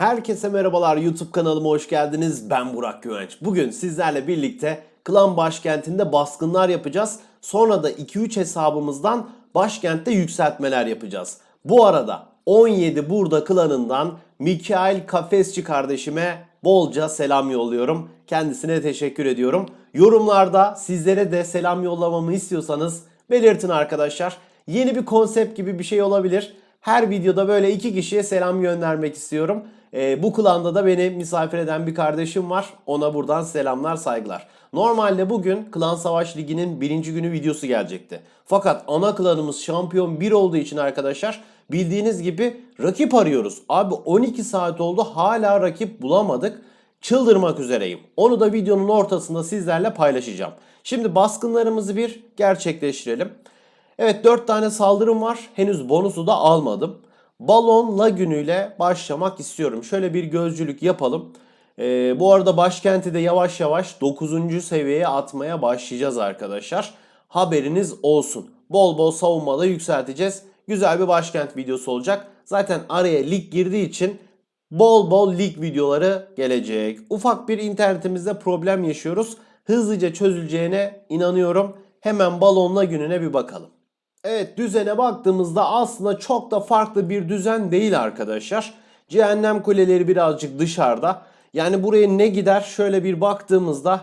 Herkese merhabalar YouTube kanalıma hoş geldiniz. Ben Burak Güvenç. Bugün sizlerle birlikte klan başkentinde baskınlar yapacağız. Sonra da 2-3 hesabımızdan başkentte yükseltmeler yapacağız. Bu arada 17 burada klanından Mikail Kafesçi kardeşime bolca selam yolluyorum. Kendisine teşekkür ediyorum. Yorumlarda sizlere de selam yollamamı istiyorsanız belirtin arkadaşlar. Yeni bir konsept gibi bir şey olabilir. Her videoda böyle iki kişiye selam göndermek istiyorum. Ee, bu klanda da beni misafir eden bir kardeşim var. Ona buradan selamlar, saygılar. Normalde bugün Klan Savaş Ligi'nin birinci günü videosu gelecekti. Fakat ana klanımız şampiyon 1 olduğu için arkadaşlar bildiğiniz gibi rakip arıyoruz. Abi 12 saat oldu hala rakip bulamadık. Çıldırmak üzereyim. Onu da videonun ortasında sizlerle paylaşacağım. Şimdi baskınlarımızı bir gerçekleştirelim. Evet 4 tane saldırım var. Henüz bonusu da almadım. Balon lagünüyle başlamak istiyorum. Şöyle bir gözcülük yapalım. Ee, bu arada başkenti de yavaş yavaş 9. seviyeye atmaya başlayacağız arkadaşlar. Haberiniz olsun. Bol bol savunmada yükselteceğiz. Güzel bir başkent videosu olacak. Zaten araya lig girdiği için bol bol lig videoları gelecek. Ufak bir internetimizde problem yaşıyoruz. Hızlıca çözüleceğine inanıyorum. Hemen balonla gününe bir bakalım. Evet düzene baktığımızda aslında çok da farklı bir düzen değil arkadaşlar. Cehennem kuleleri birazcık dışarıda. Yani buraya ne gider şöyle bir baktığımızda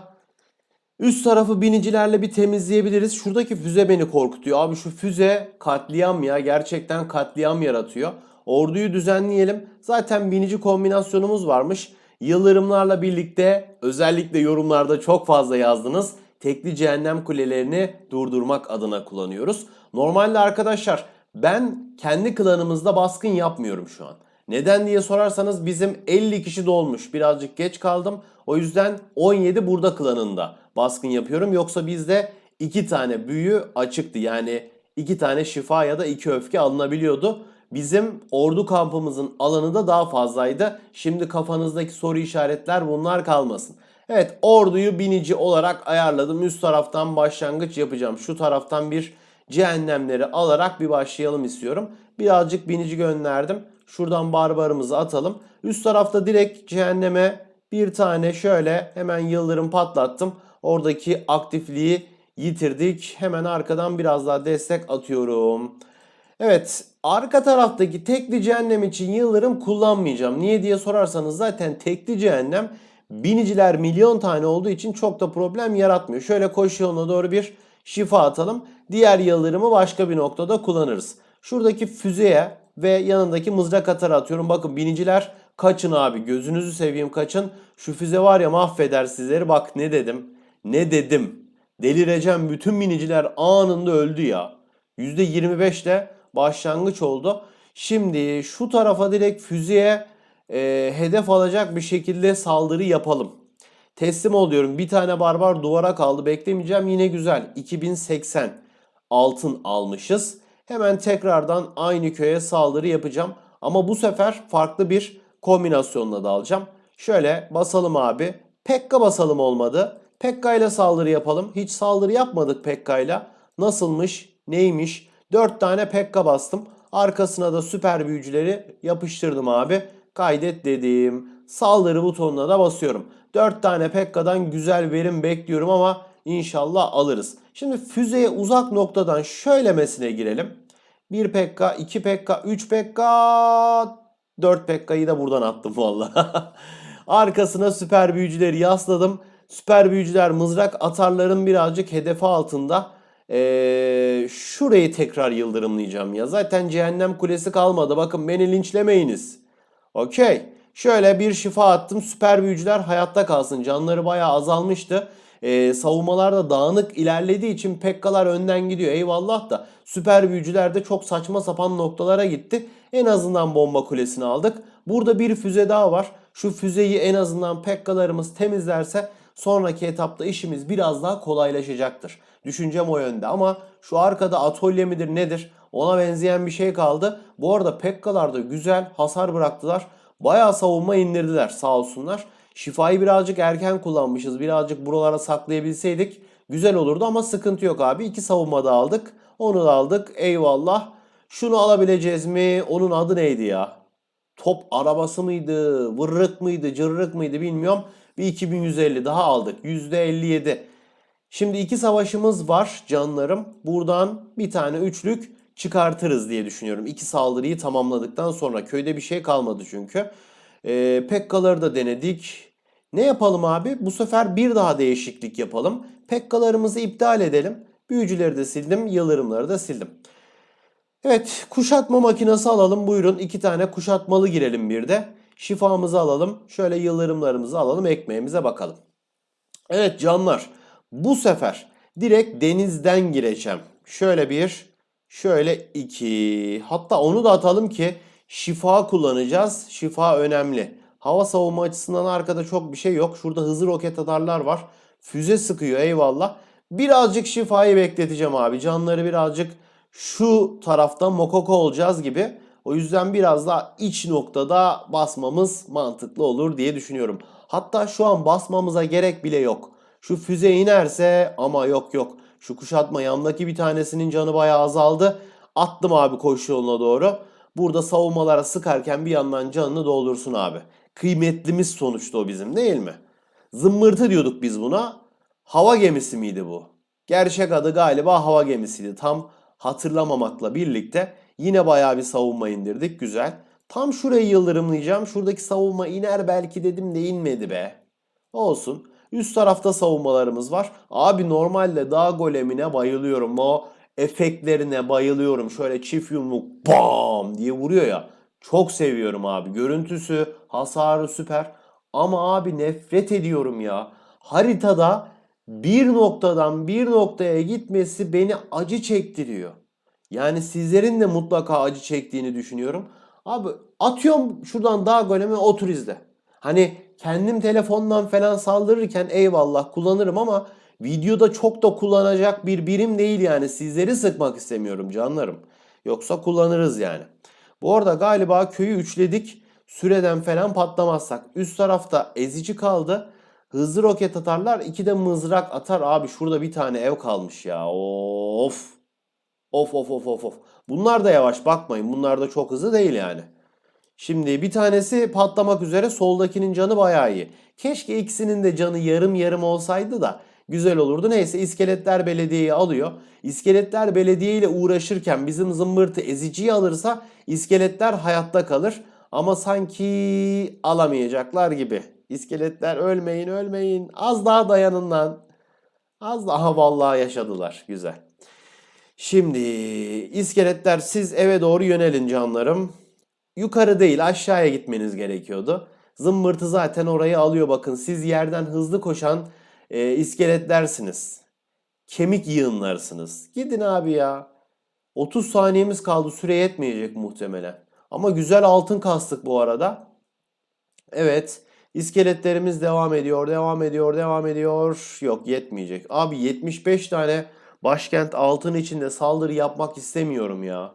üst tarafı binicilerle bir temizleyebiliriz. Şuradaki füze beni korkutuyor. Abi şu füze katliam ya gerçekten katliam yaratıyor. Orduyu düzenleyelim. Zaten binici kombinasyonumuz varmış. Yıldırımlarla birlikte özellikle yorumlarda çok fazla yazdınız. Tekli cehennem kulelerini durdurmak adına kullanıyoruz. Normalde arkadaşlar ben kendi klanımızda baskın yapmıyorum şu an. Neden diye sorarsanız bizim 50 kişi dolmuş. Birazcık geç kaldım. O yüzden 17 burada klanında baskın yapıyorum. Yoksa bizde 2 tane büyü açıktı. Yani 2 tane şifa ya da 2 öfke alınabiliyordu. Bizim ordu kampımızın alanı da daha fazlaydı. Şimdi kafanızdaki soru işaretler bunlar kalmasın. Evet orduyu binici olarak ayarladım. Üst taraftan başlangıç yapacağım. Şu taraftan bir cehennemleri alarak bir başlayalım istiyorum. Birazcık binici gönderdim. Şuradan barbarımızı atalım. Üst tarafta direkt cehenneme bir tane şöyle hemen yıldırım patlattım. Oradaki aktifliği yitirdik. Hemen arkadan biraz daha destek atıyorum. Evet arka taraftaki tekli cehennem için yıldırım kullanmayacağım. Niye diye sorarsanız zaten tekli cehennem biniciler milyon tane olduğu için çok da problem yaratmıyor. Şöyle koşu yoluna doğru bir şifa atalım. Diğer yıldırımı başka bir noktada kullanırız. Şuradaki füzeye ve yanındaki mızrak atar atıyorum. Bakın biniciler kaçın abi gözünüzü seveyim kaçın. Şu füze var ya mahveder sizleri. Bak ne dedim. Ne dedim. Delireceğim bütün biniciler anında öldü ya. %25 ile başlangıç oldu. Şimdi şu tarafa direkt füzeye e, hedef alacak bir şekilde saldırı yapalım. Teslim oluyorum. Bir tane barbar duvara kaldı. Beklemeyeceğim. Yine güzel. 2080 altın almışız. Hemen tekrardan aynı köye saldırı yapacağım. Ama bu sefer farklı bir kombinasyonla da alacağım. Şöyle basalım abi. Pekka basalım olmadı. Pekka ile saldırı yapalım. Hiç saldırı yapmadık Pekka ile. Nasılmış? Neymiş? 4 tane Pekka bastım. Arkasına da süper büyücüleri yapıştırdım abi. Kaydet dedim. Saldırı butonuna da basıyorum. 4 tane Pekka'dan güzel verim bekliyorum ama inşallah alırız. Şimdi füzeye uzak noktadan şöylemesine girelim. 1 Pekka, 2 Pekka, 3 Pekka, 4 Pekka'yı da buradan attım valla. Arkasına süper büyücüleri yasladım. Süper büyücüler mızrak atarların birazcık hedefi altında. Ee, şurayı tekrar yıldırımlayacağım ya. Zaten cehennem kulesi kalmadı. Bakın beni linçlemeyiniz. Okey. Şöyle bir şifa attım. Süper büyücüler hayatta kalsın. Canları bayağı azalmıştı. Ee, savunmalar da dağınık ilerlediği için Pekkalar önden gidiyor. Eyvallah da süper büyücüler de çok saçma sapan noktalara gitti. En azından bomba kulesini aldık. Burada bir füze daha var. Şu füzeyi en azından Pekkalarımız temizlerse sonraki etapta işimiz biraz daha kolaylaşacaktır. Düşüncem o yönde ama şu arkada atölye midir nedir ona benzeyen bir şey kaldı. Bu arada Pekkalar da güzel hasar bıraktılar. Bayağı savunma indirdiler sağ olsunlar. Şifayı birazcık erken kullanmışız. Birazcık buralara saklayabilseydik güzel olurdu ama sıkıntı yok abi. İki savunma da aldık. Onu da aldık. Eyvallah. Şunu alabileceğiz mi? Onun adı neydi ya? top arabası mıydı, vırrık mıydı, cırrık mıydı bilmiyorum. Bir 2150 daha aldık. %57. Şimdi iki savaşımız var canlarım. Buradan bir tane üçlük çıkartırız diye düşünüyorum. İki saldırıyı tamamladıktan sonra köyde bir şey kalmadı çünkü. Ee, Pekkaları da denedik. Ne yapalım abi? Bu sefer bir daha değişiklik yapalım. Pekkalarımızı iptal edelim. Büyücüleri de sildim, yıldırımları da sildim. Evet, kuşatma makinesi alalım. Buyurun iki tane kuşatmalı girelim bir de. Şifamızı alalım. Şöyle yıldırımlarımızı alalım. Ekmeğimize bakalım. Evet canlar. Bu sefer direkt denizden gireceğim. Şöyle bir, şöyle iki. Hatta onu da atalım ki şifa kullanacağız. Şifa önemli. Hava savunma açısından arkada çok bir şey yok. Şurada hızlı roket atarlar var. Füze sıkıyor eyvallah. Birazcık şifayı bekleteceğim abi. Canları birazcık şu tarafta mokoko olacağız gibi. O yüzden biraz daha iç noktada basmamız mantıklı olur diye düşünüyorum. Hatta şu an basmamıza gerek bile yok. Şu füze inerse ama yok yok. Şu kuşatma yanındaki bir tanesinin canı bayağı azaldı. Attım abi koşu yoluna doğru. Burada savunmalara sıkarken bir yandan canını doldursun abi. Kıymetlimiz sonuçta o bizim değil mi? Zımbırtı diyorduk biz buna. Hava gemisi miydi bu? Gerçek adı galiba hava gemisiydi. Tam hatırlamamakla birlikte yine bayağı bir savunma indirdik. Güzel. Tam şurayı yıldırımlayacağım. Şuradaki savunma iner belki dedim de inmedi be. Olsun. Üst tarafta savunmalarımız var. Abi normalde dağ golemine bayılıyorum. O efektlerine bayılıyorum. Şöyle çift yumruk bam diye vuruyor ya. Çok seviyorum abi. Görüntüsü, hasarı süper. Ama abi nefret ediyorum ya. Haritada bir noktadan bir noktaya gitmesi beni acı çektiriyor. Yani sizlerin de mutlaka acı çektiğini düşünüyorum. Abi atıyorum şuradan dağ goleme otur izle. Hani kendim telefondan falan saldırırken eyvallah kullanırım ama videoda çok da kullanacak bir birim değil yani. Sizleri sıkmak istemiyorum canlarım. Yoksa kullanırız yani. Bu arada galiba köyü üçledik. Süreden falan patlamazsak. Üst tarafta ezici kaldı. Hızlı roket atarlar. iki de mızrak atar. Abi şurada bir tane ev kalmış ya. Of. Of of of of of. Bunlar da yavaş bakmayın. Bunlar da çok hızlı değil yani. Şimdi bir tanesi patlamak üzere soldakinin canı bayağı iyi. Keşke ikisinin de canı yarım yarım olsaydı da güzel olurdu. Neyse iskeletler belediyeyi alıyor. İskeletler belediye ile uğraşırken bizim zımbırtı eziciyi alırsa iskeletler hayatta kalır. Ama sanki alamayacaklar gibi. İskeletler ölmeyin ölmeyin. Az daha dayanın lan. Az daha vallahi yaşadılar. Güzel. Şimdi iskeletler siz eve doğru yönelin canlarım. Yukarı değil aşağıya gitmeniz gerekiyordu. Zımbırtı zaten orayı alıyor bakın. Siz yerden hızlı koşan e, iskeletlersiniz. Kemik yığınlarsınız. Gidin abi ya. 30 saniyemiz kaldı. Süre yetmeyecek muhtemelen. Ama güzel altın kastık bu arada. Evet. İskeletlerimiz devam ediyor, devam ediyor, devam ediyor. Yok yetmeyecek. Abi 75 tane başkent altın içinde saldırı yapmak istemiyorum ya.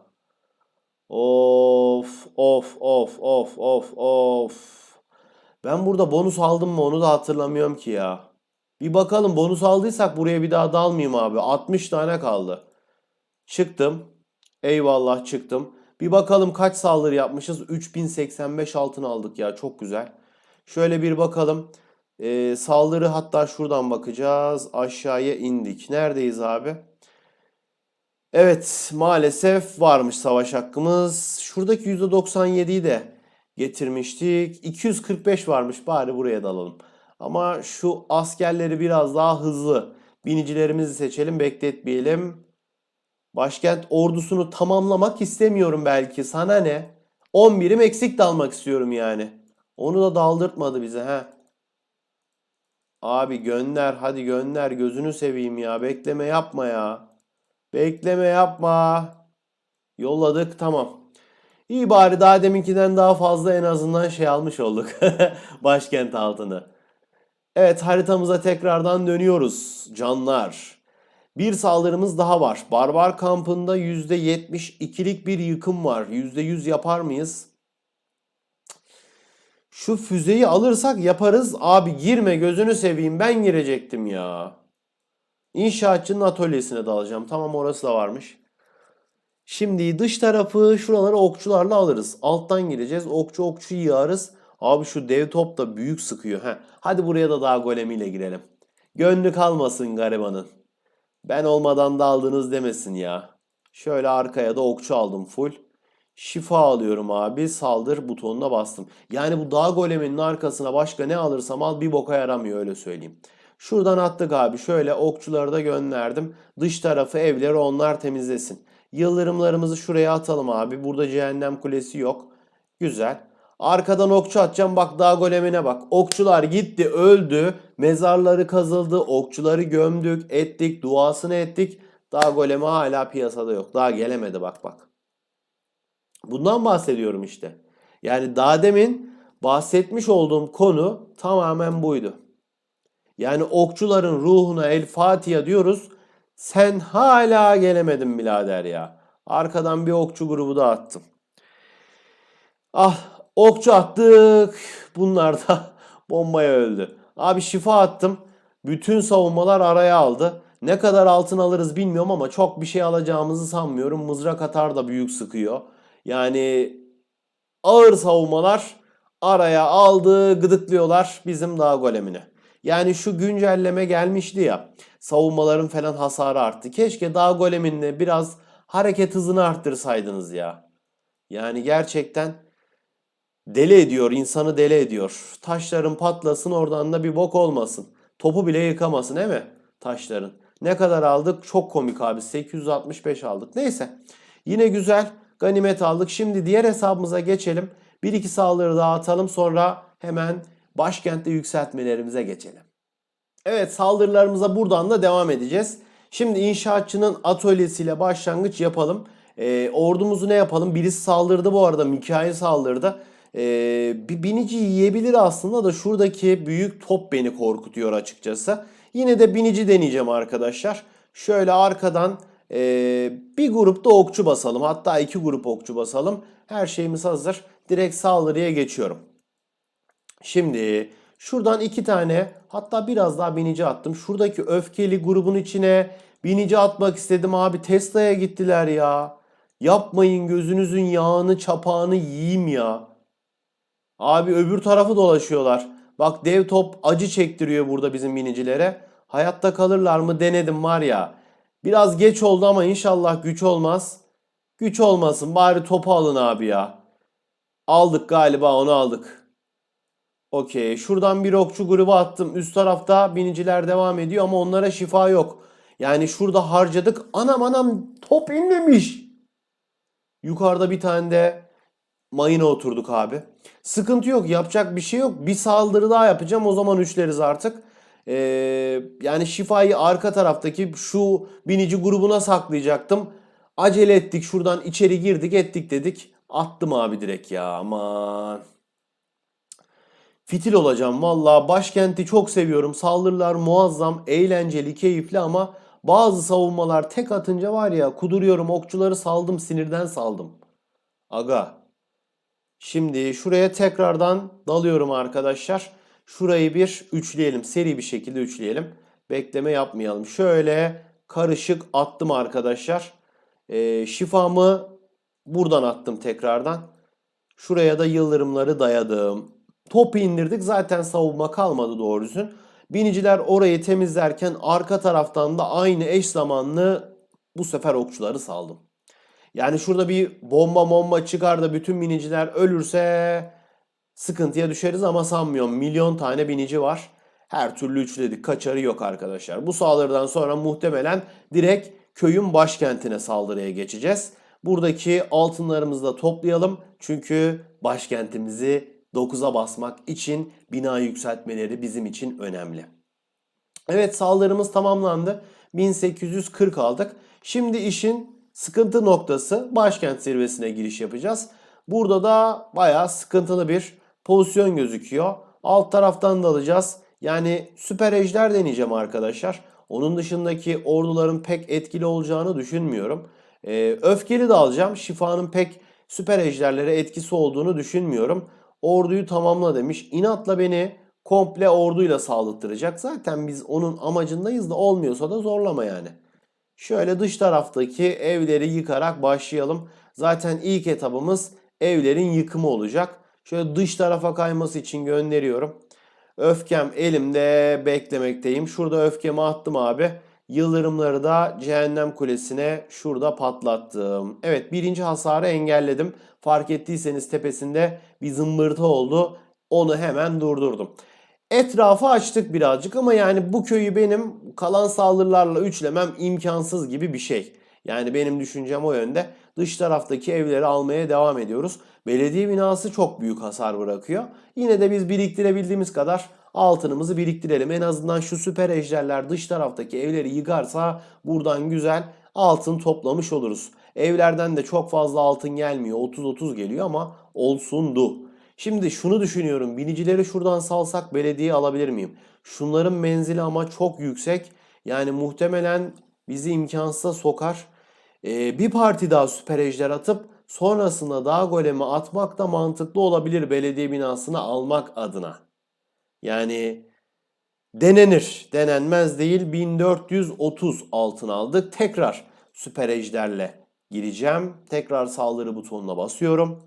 Of, of, of, of, of, of. Ben burada bonus aldım mı onu da hatırlamıyorum ki ya. Bir bakalım bonus aldıysak buraya bir daha dalmayayım abi. 60 tane kaldı. Çıktım. Eyvallah çıktım. Bir bakalım kaç saldırı yapmışız. 3085 altın aldık ya çok güzel. Şöyle bir bakalım. Ee, saldırı hatta şuradan bakacağız. Aşağıya indik. Neredeyiz abi? Evet maalesef varmış savaş hakkımız. Şuradaki %97'yi de getirmiştik. 245 varmış bari buraya da alalım. Ama şu askerleri biraz daha hızlı. Binicilerimizi seçelim bekletmeyelim. Başkent ordusunu tamamlamak istemiyorum belki. Sana ne? 10 birim eksik de almak istiyorum yani. Onu da daldırtmadı bize ha. Abi gönder hadi gönder gözünü seveyim ya. Bekleme yapma ya. Bekleme yapma. Yolladık tamam. İyi bari daha deminkinden daha fazla en azından şey almış olduk. Başkent altını. Evet haritamıza tekrardan dönüyoruz canlar. Bir saldırımız daha var. Barbar kampında %72'lik bir yıkım var. %100 yapar mıyız? Şu füzeyi alırsak yaparız. Abi girme gözünü seveyim ben girecektim ya. İnşaatçının atölyesine dalacağım. Tamam orası da varmış. Şimdi dış tarafı şuraları okçularla alırız. Alttan gireceğiz. Okçu okçu yığarız. Abi şu dev top da büyük sıkıyor. Heh. Hadi buraya da daha golemiyle girelim. Gönlü kalmasın garibanın. Ben olmadan da aldınız demesin ya. Şöyle arkaya da okçu aldım full. Şifa alıyorum abi. Saldır butonuna bastım. Yani bu dağ goleminin arkasına başka ne alırsam al bir boka yaramıyor öyle söyleyeyim. Şuradan attık abi. Şöyle okçuları da gönderdim. Dış tarafı evleri onlar temizlesin. Yıldırımlarımızı şuraya atalım abi. Burada cehennem kulesi yok. Güzel. Arkadan okçu atacağım. Bak dağ golemine bak. Okçular gitti öldü. Mezarları kazıldı. Okçuları gömdük. Ettik. Duasını ettik. Dağ golemi hala piyasada yok. Daha gelemedi bak bak. Bundan bahsediyorum işte. Yani daha demin bahsetmiş olduğum konu tamamen buydu. Yani okçuların ruhuna El Fatiha diyoruz. Sen hala gelemedin birader ya. Arkadan bir okçu grubu da attım. Ah okçu attık. Bunlar da bombaya öldü. Abi şifa attım. Bütün savunmalar araya aldı. Ne kadar altın alırız bilmiyorum ama çok bir şey alacağımızı sanmıyorum. Mızrak atar da büyük sıkıyor. Yani ağır savunmalar araya aldı, gıdıklıyorlar bizim dağ golemini. Yani şu güncelleme gelmişti ya. Savunmaların falan hasarı arttı. Keşke dağ goleminle biraz hareket hızını arttırsaydınız ya. Yani gerçekten deli ediyor, insanı deli ediyor. Taşların patlasın oradan da bir bok olmasın. Topu bile yıkamasın değil mi? Taşların. Ne kadar aldık? Çok komik abi. 865 aldık. Neyse. Yine güzel. Ganimet aldık. Şimdi diğer hesabımıza geçelim. Bir iki saldırı daha atalım. Sonra hemen başkentte yükseltmelerimize geçelim. Evet saldırılarımıza buradan da devam edeceğiz. Şimdi inşaatçının atölyesiyle başlangıç yapalım. Ee, ordumuzu ne yapalım? Birisi saldırdı bu arada. Mikail saldırdı. Ee, bir binici yiyebilir aslında da şuradaki büyük top beni korkutuyor açıkçası. Yine de binici deneyeceğim arkadaşlar. Şöyle arkadan e, bir grupta okçu basalım. Hatta iki grup okçu basalım. Her şeyimiz hazır. Direkt saldırıya geçiyorum. Şimdi şuradan iki tane hatta biraz daha binici attım. Şuradaki öfkeli grubun içine binici atmak istedim abi. Tesla'ya gittiler ya. Yapmayın gözünüzün yağını çapağını yiyeyim ya. Abi öbür tarafı dolaşıyorlar. Bak dev top acı çektiriyor burada bizim binicilere. Hayatta kalırlar mı denedim var ya. Biraz geç oldu ama inşallah güç olmaz. Güç olmasın bari topu alın abi ya. Aldık galiba onu aldık. Okey şuradan bir okçu grubu attım. Üst tarafta biniciler devam ediyor ama onlara şifa yok. Yani şurada harcadık. Anam anam top inmemiş. Yukarıda bir tane de mayına oturduk abi. Sıkıntı yok yapacak bir şey yok. Bir saldırı daha yapacağım o zaman üçleriz artık. Ee, yani şifayı arka taraftaki şu binici grubuna saklayacaktım. Acele ettik şuradan içeri girdik ettik dedik. Attım abi direkt ya aman. Fitil olacağım valla başkenti çok seviyorum. Saldırılar muazzam, eğlenceli, keyifli ama bazı savunmalar tek atınca var ya kuduruyorum okçuları saldım sinirden saldım. Aga. Şimdi şuraya tekrardan dalıyorum arkadaşlar. Şurayı bir üçleyelim. Seri bir şekilde üçleyelim. Bekleme yapmayalım. Şöyle karışık attım arkadaşlar. Ee, şifamı buradan attım tekrardan. Şuraya da yıldırımları dayadım. Topu indirdik. Zaten savunma kalmadı doğru düzgün. Biniciler orayı temizlerken arka taraftan da aynı eş zamanlı bu sefer okçuları saldım. Yani şurada bir bomba bomba çıkar da bütün biniciler ölürse sıkıntıya düşeriz ama sanmıyorum. Milyon tane binici var. Her türlü üçledik. Kaçarı yok arkadaşlar. Bu saldırıdan sonra muhtemelen direkt köyün başkentine saldırıya geçeceğiz. Buradaki altınlarımızı da toplayalım. Çünkü başkentimizi 9'a basmak için bina yükseltmeleri bizim için önemli. Evet saldırımız tamamlandı. 1840 aldık. Şimdi işin sıkıntı noktası başkent zirvesine giriş yapacağız. Burada da bayağı sıkıntılı bir pozisyon gözüküyor. Alt taraftan da alacağız. Yani süper ejder deneyeceğim arkadaşlar. Onun dışındaki orduların pek etkili olacağını düşünmüyorum. Ee, öfkeli de alacağım. Şifanın pek süper ejderlere etkisi olduğunu düşünmüyorum. Orduyu tamamla demiş. İnatla beni komple orduyla sağlattıracak. Zaten biz onun amacındayız da olmuyorsa da zorlama yani. Şöyle dış taraftaki evleri yıkarak başlayalım. Zaten ilk etabımız evlerin yıkımı olacak. Şöyle dış tarafa kayması için gönderiyorum. Öfkem elimde beklemekteyim. Şurada öfkemi attım abi. Yıldırımları da cehennem kulesine şurada patlattım. Evet birinci hasarı engelledim. Fark ettiyseniz tepesinde bir zımbırtı oldu. Onu hemen durdurdum. Etrafı açtık birazcık ama yani bu köyü benim kalan saldırılarla üçlemem imkansız gibi bir şey. Yani benim düşüncem o yönde. Dış taraftaki evleri almaya devam ediyoruz. Belediye binası çok büyük hasar bırakıyor. Yine de biz biriktirebildiğimiz kadar altınımızı biriktirelim. En azından şu süper ejderler dış taraftaki evleri yıkarsa buradan güzel altın toplamış oluruz. Evlerden de çok fazla altın gelmiyor. 30-30 geliyor ama olsundu. Şimdi şunu düşünüyorum. Binicileri şuradan salsak belediye alabilir miyim? Şunların menzili ama çok yüksek. Yani muhtemelen bizi imkansıza sokar. Ee, bir parti daha süper ejder atıp sonrasında daha golemi atmak da mantıklı olabilir belediye binasını almak adına. Yani denenir. Denenmez değil. 1430 altın aldık. Tekrar süper ejderle gireceğim. Tekrar saldırı butonuna basıyorum.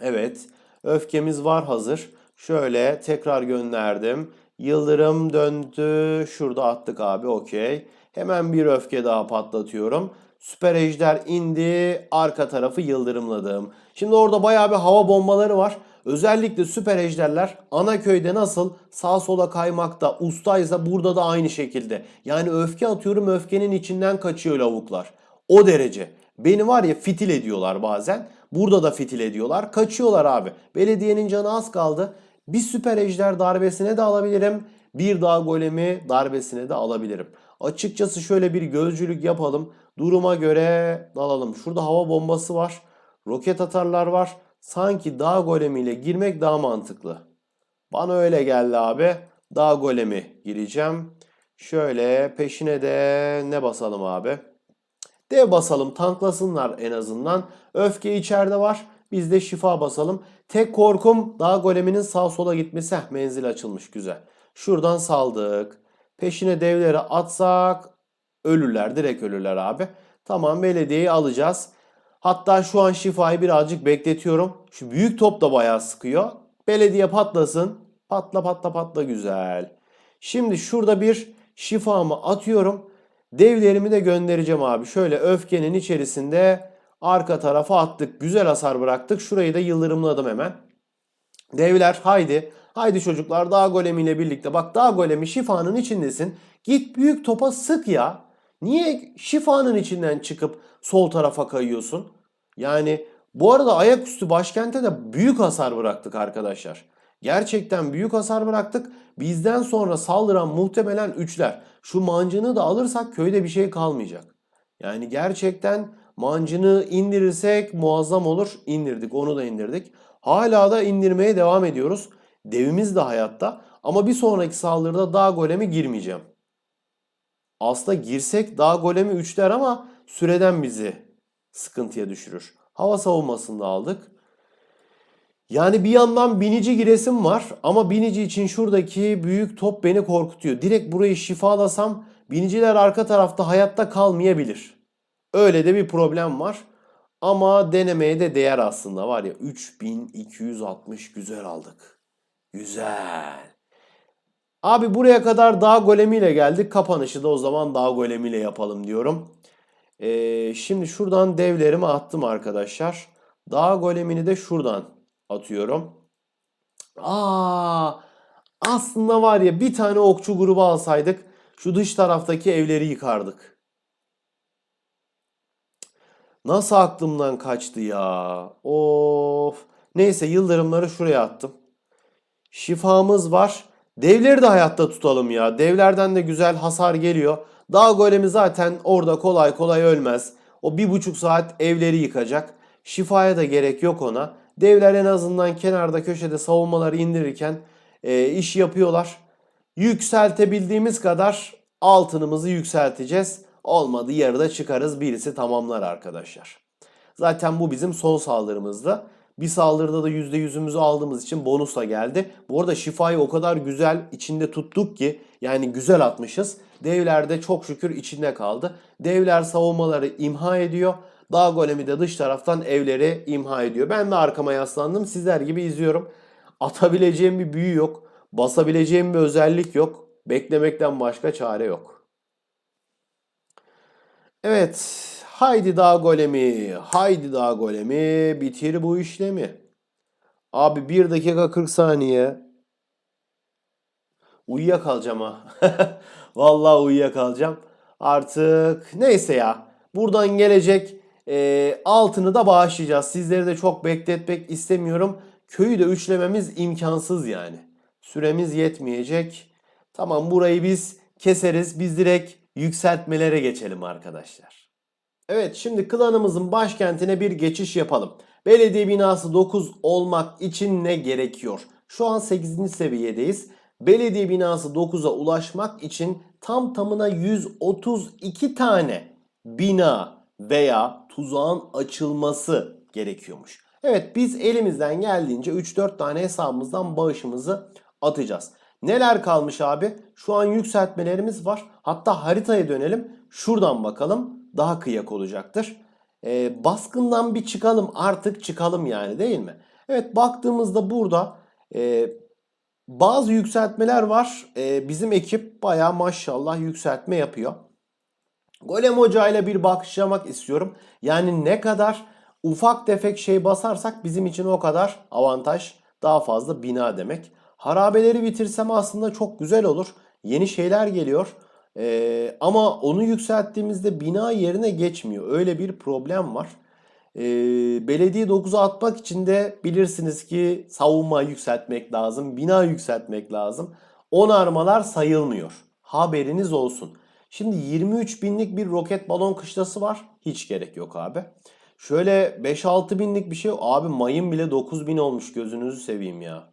Evet. Öfkemiz var hazır. Şöyle tekrar gönderdim. Yıldırım döndü. Şurada attık abi okey. Hemen bir öfke daha patlatıyorum. Süper ejder indi. Arka tarafı yıldırımladım. Şimdi orada bayağı bir hava bombaları var. Özellikle süper ejderler ana köyde nasıl sağ sola kaymakta ustaysa burada da aynı şekilde. Yani öfke atıyorum öfkenin içinden kaçıyor lavuklar. O derece. Beni var ya fitil ediyorlar bazen. Burada da fitil ediyorlar. Kaçıyorlar abi. Belediyenin canı az kaldı. Bir süper ejder darbesine de alabilirim. Bir daha golemi darbesine de alabilirim. Açıkçası şöyle bir gözcülük yapalım. Duruma göre dalalım. Şurada hava bombası var. Roket atarlar var. Sanki dağ golemiyle girmek daha mantıklı. Bana öyle geldi abi. Dağ golemi gireceğim. Şöyle peşine de ne basalım abi? Dev basalım tanklasınlar en azından. Öfke içeride var. Biz de şifa basalım. Tek korkum dağ goleminin sağ sola gitmesi. Menzil açılmış güzel. Şuradan saldık. Peşine devleri atsak ölürler. Direkt ölürler abi. Tamam belediyeyi alacağız. Hatta şu an şifayı birazcık bekletiyorum. Şu büyük top da bayağı sıkıyor. Belediye patlasın. Patla patla patla güzel. Şimdi şurada bir şifamı atıyorum. Devlerimi de göndereceğim abi. Şöyle öfkenin içerisinde arka tarafa attık. Güzel hasar bıraktık. Şurayı da yıldırımladım hemen. Devler haydi. Haydi çocuklar dağ golemiyle birlikte. Bak dağ golemi şifanın içindesin. Git büyük topa sık ya. Niye şifanın içinden çıkıp sol tarafa kayıyorsun? Yani bu arada ayaküstü başkente de büyük hasar bıraktık arkadaşlar. Gerçekten büyük hasar bıraktık. Bizden sonra saldıran muhtemelen üçler. Şu mancını da alırsak köyde bir şey kalmayacak. Yani gerçekten mancını indirirsek muazzam olur. İndirdik onu da indirdik. Hala da indirmeye devam ediyoruz. Devimiz de hayatta. Ama bir sonraki saldırıda dağ golemi girmeyeceğim. Aslında girsek dağ golemi üçler ama süreden bizi sıkıntıya düşürür. Hava savunmasını da aldık. Yani bir yandan binici giresim var ama binici için şuradaki büyük top beni korkutuyor. Direkt burayı şifalasam biniciler arka tarafta hayatta kalmayabilir. Öyle de bir problem var. Ama denemeye de değer aslında var ya 3260 güzel aldık. Güzel. Abi buraya kadar dağ golemiyle geldik. Kapanışı da o zaman dağ golemiyle yapalım diyorum. Ee, şimdi şuradan devlerimi attım arkadaşlar. Dağ golemini de şuradan atıyorum. Aa, aslında var ya bir tane okçu grubu alsaydık şu dış taraftaki evleri yıkardık. Nasıl aklımdan kaçtı ya? Of. Neyse yıldırımları şuraya attım. Şifamız var. Devleri de hayatta tutalım ya. Devlerden de güzel hasar geliyor. Dağ golemi zaten orada kolay kolay ölmez. O bir buçuk saat evleri yıkacak. Şifaya da gerek yok ona. Devler en azından kenarda köşede savunmaları indirirken e, iş yapıyorlar. Yükseltebildiğimiz kadar altınımızı yükselteceğiz. Olmadı yarıda çıkarız birisi tamamlar arkadaşlar. Zaten bu bizim son saldırımızdı. Bir saldırıda da %100'ümüzü aldığımız için bonusla geldi. Bu arada şifayı o kadar güzel içinde tuttuk ki yani güzel atmışız. Devler de çok şükür içinde kaldı. Devler savunmaları imha ediyor. Dağ golemi de dış taraftan evleri imha ediyor. Ben de arkama yaslandım. Sizler gibi izliyorum. Atabileceğim bir büyü yok. Basabileceğim bir özellik yok. Beklemekten başka çare yok. Evet. Haydi dağ golemi. Haydi dağ golemi. Bitir bu işlemi. Abi 1 dakika 40 saniye. Uyuyakalacağım ha. Vallahi uyuyakalacağım. Artık neyse ya. Buradan gelecek e, altını da bağışlayacağız. Sizleri de çok bekletmek istemiyorum. Köyü de üçlememiz imkansız yani. Süremiz yetmeyecek. Tamam burayı biz keseriz. Biz direkt yükseltmelere geçelim arkadaşlar. Evet şimdi klanımızın başkentine bir geçiş yapalım. Belediye binası 9 olmak için ne gerekiyor? Şu an 8. seviyedeyiz. Belediye binası 9'a ulaşmak için tam tamına 132 tane bina veya tuzağın açılması gerekiyormuş. Evet biz elimizden geldiğince 3-4 tane hesabımızdan bağışımızı atacağız. Neler kalmış abi? Şu an yükseltmelerimiz var. Hatta haritaya dönelim. Şuradan bakalım. Daha kıyak olacaktır. Ee, baskından bir çıkalım artık çıkalım yani değil mi? Evet baktığımızda burada e, bazı yükseltmeler var. Ee, bizim ekip baya maşallah yükseltme yapıyor. Golem ile bir bakışlamak istiyorum. Yani ne kadar ufak tefek şey basarsak bizim için o kadar avantaj. Daha fazla bina demek. Harabeleri bitirsem aslında çok güzel olur. Yeni şeyler geliyor. Ee, ama onu yükselttiğimizde bina yerine geçmiyor. Öyle bir problem var. Ee, belediye 9'a atmak için de bilirsiniz ki savunma yükseltmek lazım. Bina yükseltmek lazım. 10 armalar sayılmıyor. Haberiniz olsun. Şimdi 23 binlik bir roket balon kışlası var. Hiç gerek yok abi. Şöyle 5-6 binlik bir şey. Abi mayın bile 9 bin olmuş gözünüzü seveyim ya.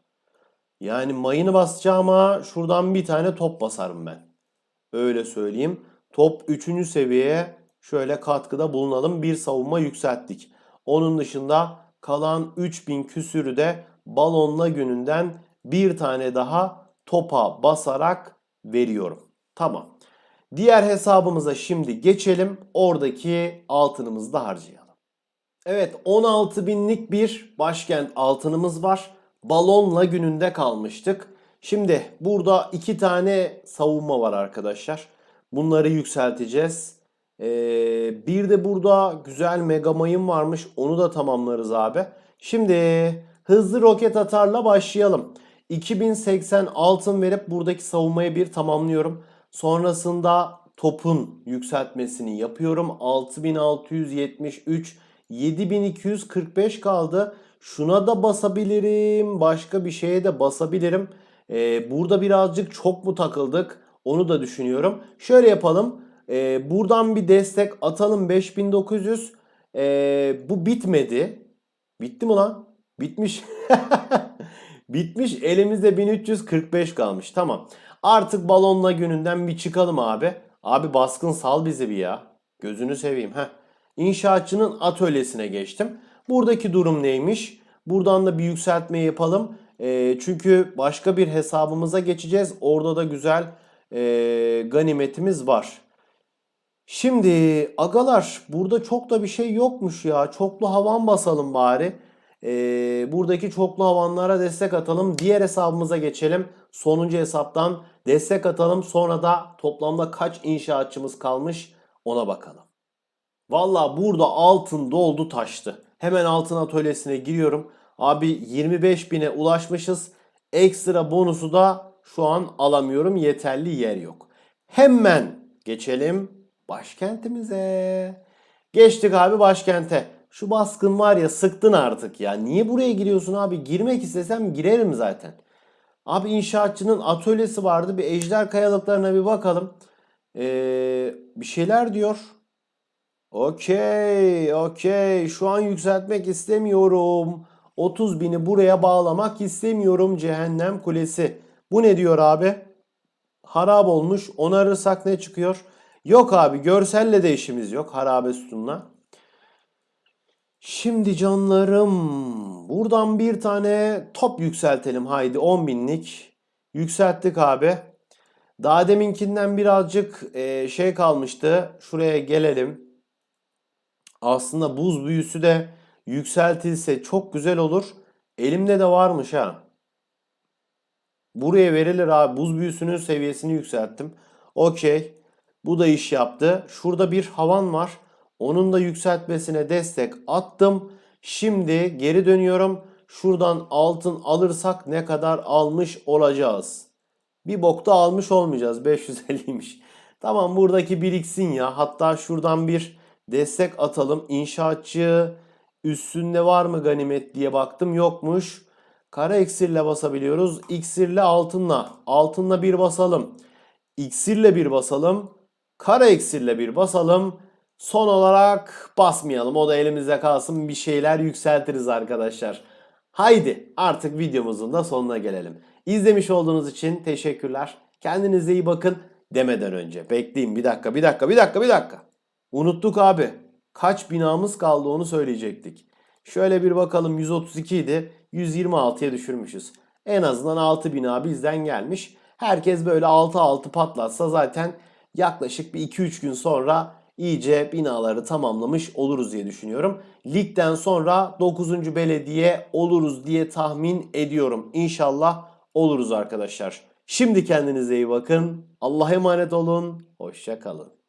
Yani mayını basacağıma şuradan bir tane top basarım ben. Öyle söyleyeyim. Top 3. seviyeye şöyle katkıda bulunalım. Bir savunma yükselttik. Onun dışında kalan 3000 küsürü de balonla gününden bir tane daha topa basarak veriyorum. Tamam. Diğer hesabımıza şimdi geçelim. Oradaki altınımızı da harcayalım. Evet 16 binlik bir başkent altınımız var. Balonla gününde kalmıştık. Şimdi burada iki tane savunma var arkadaşlar. Bunları yükselteceğiz. Ee, bir de burada güzel mega mayın varmış. Onu da tamamlarız abi. Şimdi hızlı roket atarla başlayalım. 2080 altın verip buradaki savunmayı bir tamamlıyorum. Sonrasında topun yükseltmesini yapıyorum. 6673 7245 kaldı. Şuna da basabilirim. Başka bir şeye de basabilirim. Ee, burada birazcık çok mu takıldık? Onu da düşünüyorum. Şöyle yapalım. Ee, buradan bir destek atalım 5900. Ee, bu bitmedi. Bitti mi lan? Bitmiş. Bitmiş. Elimizde 1345 kalmış. Tamam. Artık balonla gününden bir çıkalım abi. Abi baskın sal bizi bir ya. Gözünü seveyim. Heh. İnşaatçının atölyesine geçtim. Buradaki durum neymiş? Buradan da bir yükseltme yapalım. E, çünkü başka bir hesabımıza geçeceğiz. Orada da güzel e, ganimetimiz var. Şimdi agalar burada çok da bir şey yokmuş ya. Çoklu havan basalım bari. Ee, buradaki çoklu havanlara destek atalım. Diğer hesabımıza geçelim. Sonuncu hesaptan destek atalım. Sonra da toplamda kaç inşaatçımız kalmış ona bakalım. Valla burada altın doldu taştı. Hemen altın atölyesine giriyorum. Abi 25 bine ulaşmışız. Ekstra bonusu da şu an alamıyorum. Yeterli yer yok. Hemen geçelim başkentimize. Geçtik abi başkente. Şu baskın var ya sıktın artık ya. Niye buraya giriyorsun abi? Girmek istesem girerim zaten. Abi inşaatçının atölyesi vardı. Bir ejder kayalıklarına bir bakalım. Ee, bir şeyler diyor. Okey, okey. Şu an yükseltmek istemiyorum. 30 bini buraya bağlamak istemiyorum cehennem kulesi. Bu ne diyor abi? Harap olmuş. Onarırsak ne çıkıyor? Yok abi görselle de işimiz yok harabe sütunla. Şimdi canlarım buradan bir tane top yükseltelim haydi 10 binlik. Yükselttik abi. Daha deminkinden birazcık e, şey kalmıştı. Şuraya gelelim. Aslında buz büyüsü de yükseltilse çok güzel olur. Elimde de varmış ha. Buraya verilir abi. Buz büyüsünün seviyesini yükselttim. Okey. Bu da iş yaptı. Şurada bir havan var. Onun da yükseltmesine destek attım. Şimdi geri dönüyorum. Şuradan altın alırsak ne kadar almış olacağız? Bir bokta almış olmayacağız. 550'ymiş. Tamam buradaki biriksin ya. Hatta şuradan bir destek atalım. İnşaatçı üstünde var mı ganimet diye baktım. Yokmuş. Kara iksirle basabiliyoruz. İksirle altınla. Altınla bir basalım. İksirle bir basalım. Kara iksirle bir basalım. Son olarak basmayalım. O da elimizde kalsın. Bir şeyler yükseltiriz arkadaşlar. Haydi artık videomuzun da sonuna gelelim. İzlemiş olduğunuz için teşekkürler. Kendinize iyi bakın demeden önce. Bekleyin bir dakika bir dakika bir dakika bir dakika. Unuttuk abi. Kaç binamız kaldı onu söyleyecektik. Şöyle bir bakalım 132 idi. 126'ya düşürmüşüz. En azından 6 bina bizden gelmiş. Herkes böyle 6-6 patlatsa zaten yaklaşık bir 2-3 gün sonra iyice binaları tamamlamış oluruz diye düşünüyorum. Ligden sonra 9. belediye oluruz diye tahmin ediyorum. İnşallah oluruz arkadaşlar. Şimdi kendinize iyi bakın. Allah'a emanet olun. Hoşça kalın.